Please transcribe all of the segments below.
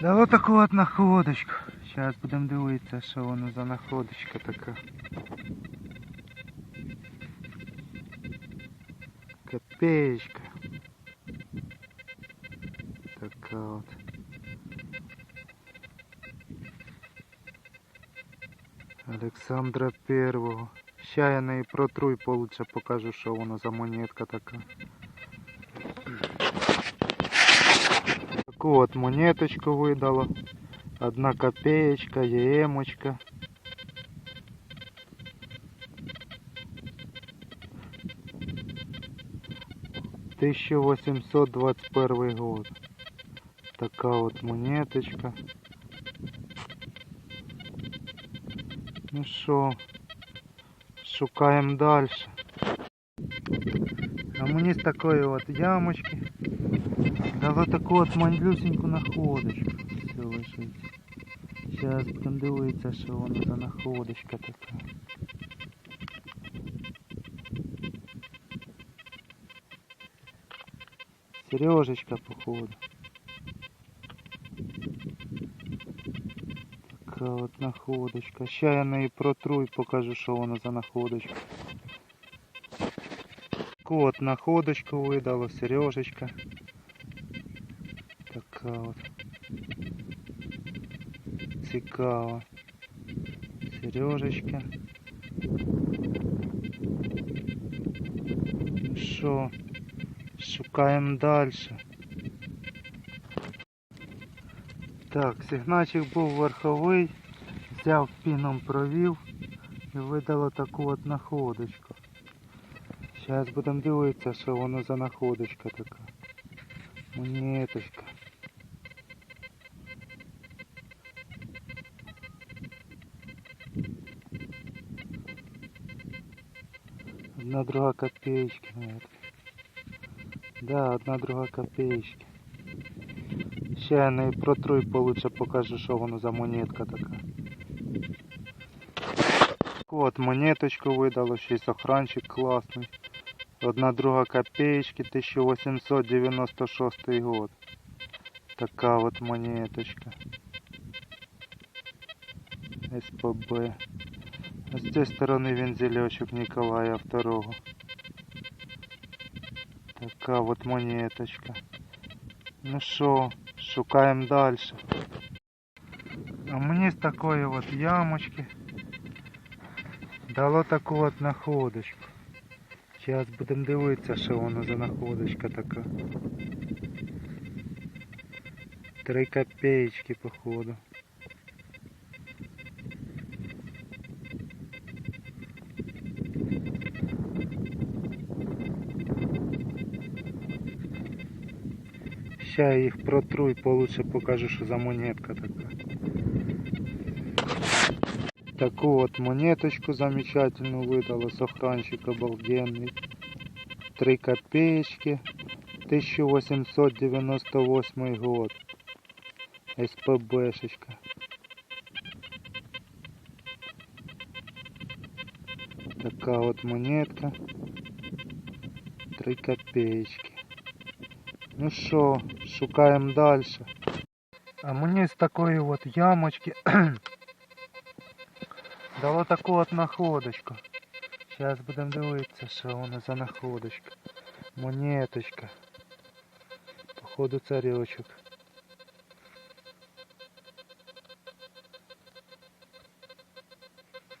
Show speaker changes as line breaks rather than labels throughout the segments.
Дало таку от находочку. Зараз будемо дивитися, що воно за находочка така. Копеечка. Така от. Олександра Первого. Ща я неї протру і получше покажу, що воно за монетка така. Таку от монеточку видало. Одна копеечка, ємочка. Тысяча восемьсот двадцать первый год. Така от монеточка. Ну що, шукаємо далі. А мені з такої от ямочки дало таку от малюсеньку находочку. Все лишить. Зараз що воно за находочка така. Сережечка, походу. Така от находочка. Ща я неї протру і покажу, що воно за находочка. Таку от находочку видало, сережечка. Така от. Цікава. Сережечка. Ну що, шукаємо далі. Так, сигначик був верховий, взяв піном провів і видало таку от находочку. Зараз будемо дивитися, що воно за находочка така. Монеточка. Одна друга копеечки, наверное. Да, одна друга копеечки. Ще я не протру і получше покажу, що воно за монетка така. От монеточку видало, ще й охранчик класний. Одна друга копеечки, 1896 год. Така от монеточка. СПБ. А з цієї сторони вензельочок Николая II. Така от монеточка. Ну що, шукаємо далі. А мені з такої от ямочки дало таку от находочку. Зараз будемо дивитися, що воно за находочка така. Три копеечки, походу. Ща я їх протру і получше покажу, що за монетка така. Таку от монеточку замечательную выдала, сохранчик обалденный. Три копеечки, 1898 год. СПБшечка. Така от монетка. Три копеечки. Ну що, шукаємо далі. А мені з такої от ямочки дало таку от находочку. Зараз будемо дивитися, що воно за находочка. Монеточка. Походу царючок.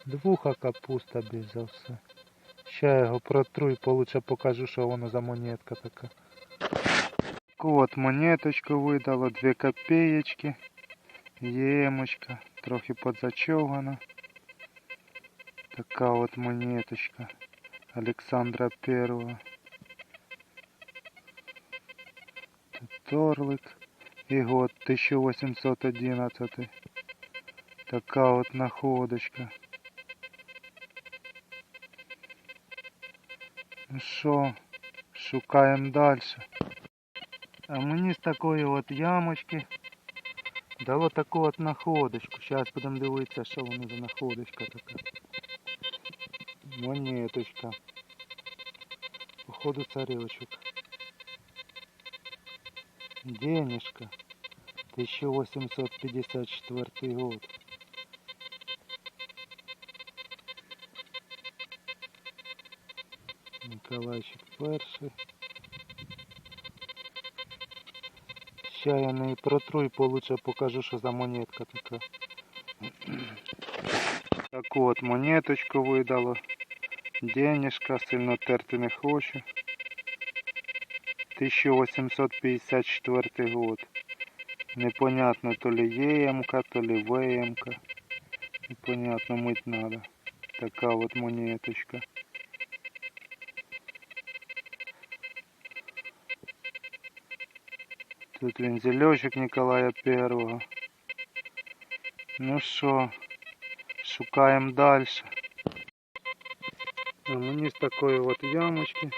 Двуха капуста більш за все. Ще я його протру і получше покажу, що воно за монетка така. Таку от монеточку видало, 2 копеечки. Ємочка, трохи подзачовгана. Така от монеточка Александра Первого. Торлик. І год 1811. Така от находочка. Ну що, шукаємо далі. А мені з такої от ямочки дало таку от находочку. Зараз будемо дивитися, що воно за находочка така. Монеточка. Походу царючок. Денежка. 1854 год. Николайчик перший. Ща я не протру і получше покажу, що за монетка така. Так от, монеточку видало. Денежка, сильно терти не хочу. 1854 год. Непонятно, то ли ЕМК, то ли ВМК. Непонятно, мыть надо. Така вот монеточка. Тут вензельочек Николая Первого. Ну що, шукаємо далі. А мені з такої от ямочки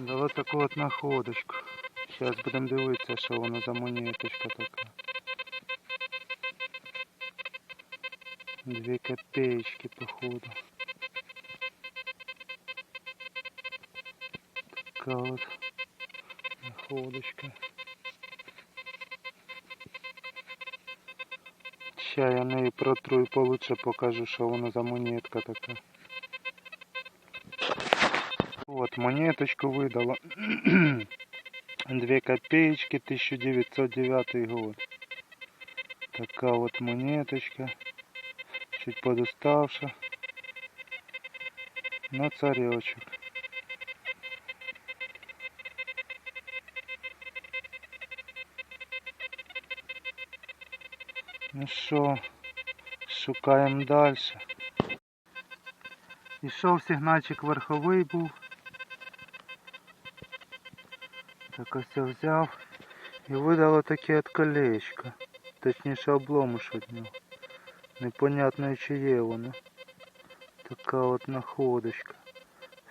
дало таку от находочку. Зараз будемо дивитися, що воно за монеточка така. Дві копеечки, походу. Така от находочка. Ща я неї протру і получше покажу, що воно за монетка така. Вот, монеточку выдала. Две копеечки, 1909 год. Такая вот монеточка. Чуть подуставша. Но царечек. Ну що, шукаємо далі. Ішов сигнальчик верховий був. Так ось я взяв і видало таке от колечко. Точніше обломиш від нього. Непонятно чи є воно. Така от находочка.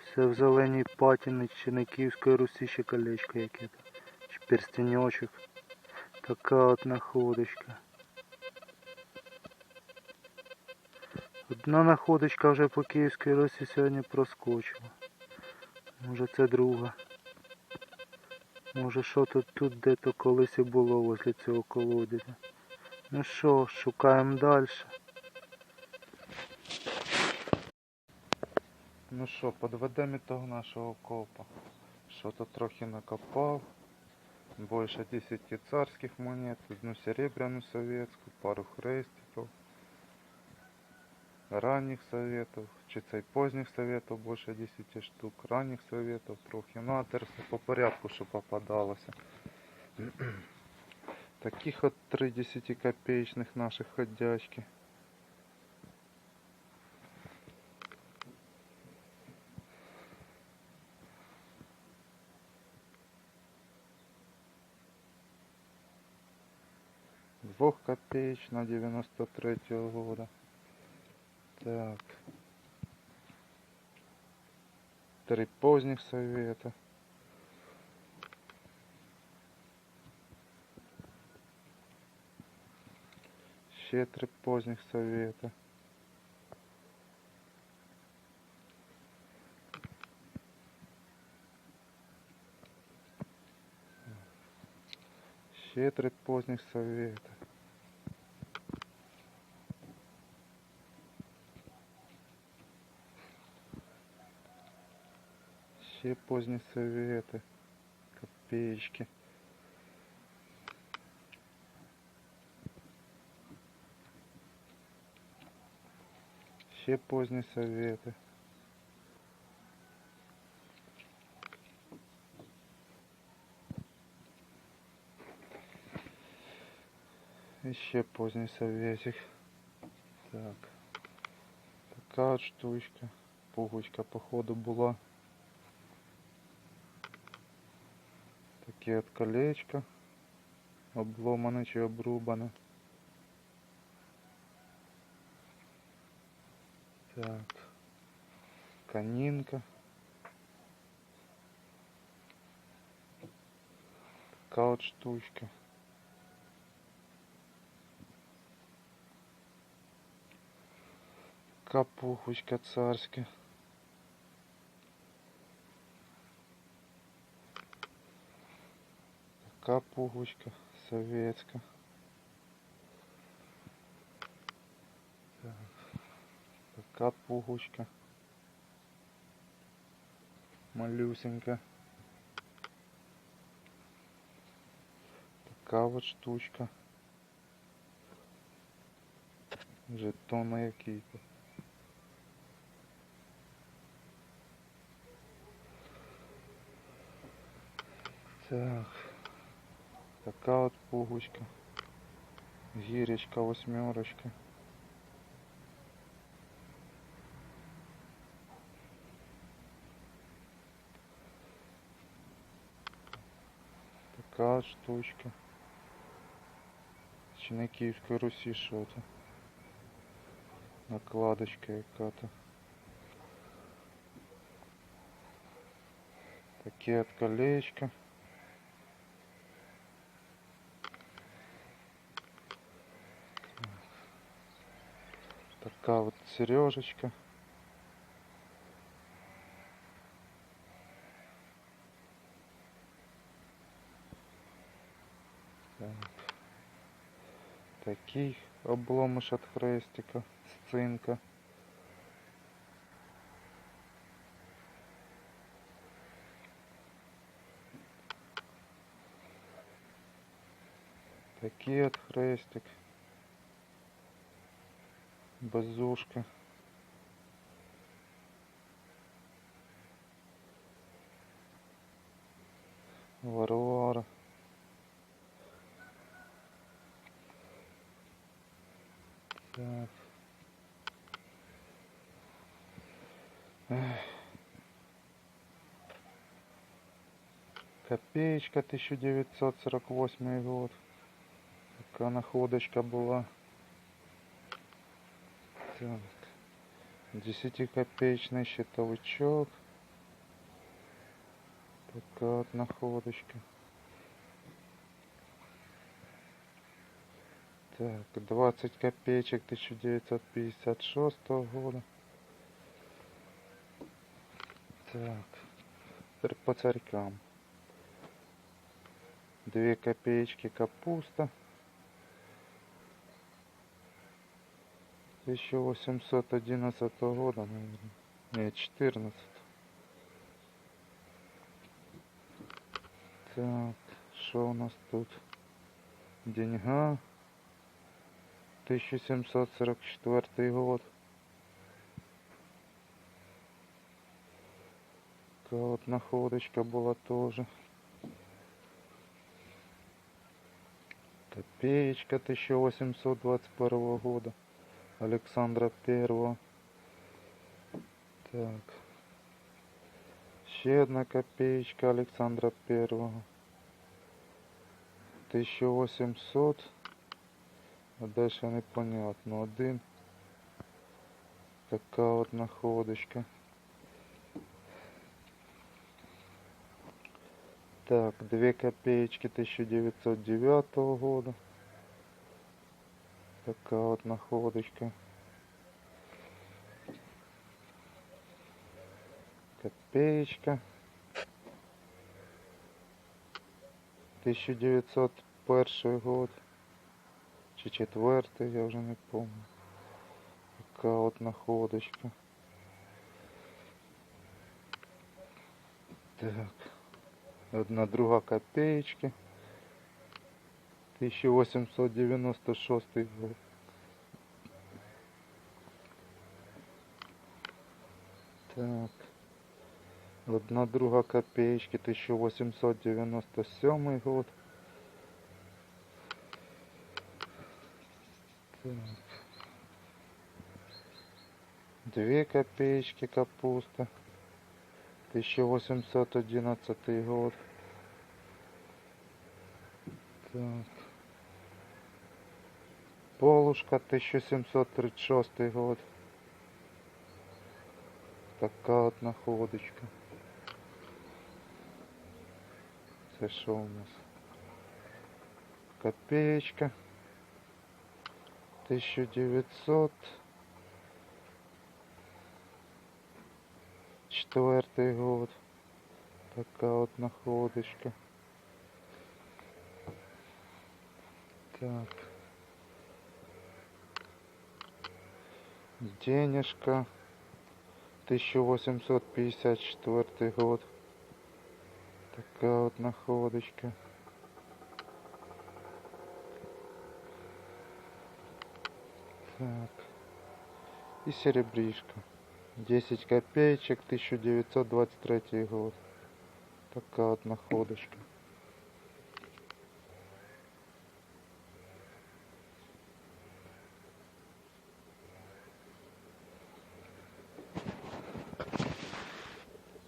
Все в зеленій патіні чи на Київської Русі ще колечко яке то. Чи перстеньочок. Така от находочка. Одна находочка вже по Київській Русі сьогодні проскочила. Може це друга. Може що тут тут де-то колись і було возле цього колодязя. Ну що, шукаємо далі. Ну що, підведемо ітог нашого копа. Що то трохи накопав. Больше 10 царских монет, одну серебряную советскую, пару хрестиков. Ранних советов, чи цей поздних советов больше 10 штук, ранних советов трохи. Ну а тепер все по порядку, що попадалося. Таких от 3 10 копеечных наших ходячки. Двух копеечна 93 года. Так. Три поздних совета. Ще три поздних совета. Ще три поздних совета. Ще поздні совети. Копеечки. Ще поздні совети. І ще поздній советик. Так. Така от штучка. Пуговичка походу була. Таке от колечко. Обломане чи обрубане. Так. Канинка. Така от штучка. Капухочка царська. Така пуговичка. советська. Так. Така пугучка. Малюсенька. Така от штучка. Жетонна який-то. Так. Така от пугучка. Гірочка, восьмерочка. Така от штучка. Чи не Київської Русі що то? Накладочка яка-то. Таке от колечко. Така вот сережечка. Так. Такий обломиш от хрестика з цинка. Такий от хрестик. Базушка. Варвара. Так. Копеечка 1948 год. Такая находочка была. Так. Десятикопеечный щитовичок. Такая вот находочка. Так, 20 копеечек 1956 года. Так, по царькам. Две копеечки капуста. 1811 года, наверное. Нет, 14. Так, что у нас тут? Деньга. 1744 год. Такая вот находочка была тоже. Копеечка 1821 года. Александра Первого. Так. Ще одна копеечка Александра Первого. 1800. А дальше непонятно. Один. Така от находочка. Так, две копеечки 1909 года. Такая вот находочка. Копеечка. 1901 год. Чи четвертый, я уже не помню. Такая вот находочка. Так. Одна друга копеечки. 1896 год. Так. Одна друга копеечки 1897 год. Так. Две копеечки капуста. 1811 год. Так. Полушка 1736 год. Така от находочка. Це що у нас? Копеечка. 1900. Четвертый год. Така от находочка. Так. Денежка. 1854 год. Такая вот находочка. Так. И серебришка. 10 копеечек, 1923 год. Такая вот находочка.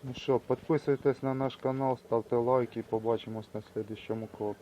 Ну що, підписуйтесь на наш канал, ставте лайки і побачимось на слідчому кроку.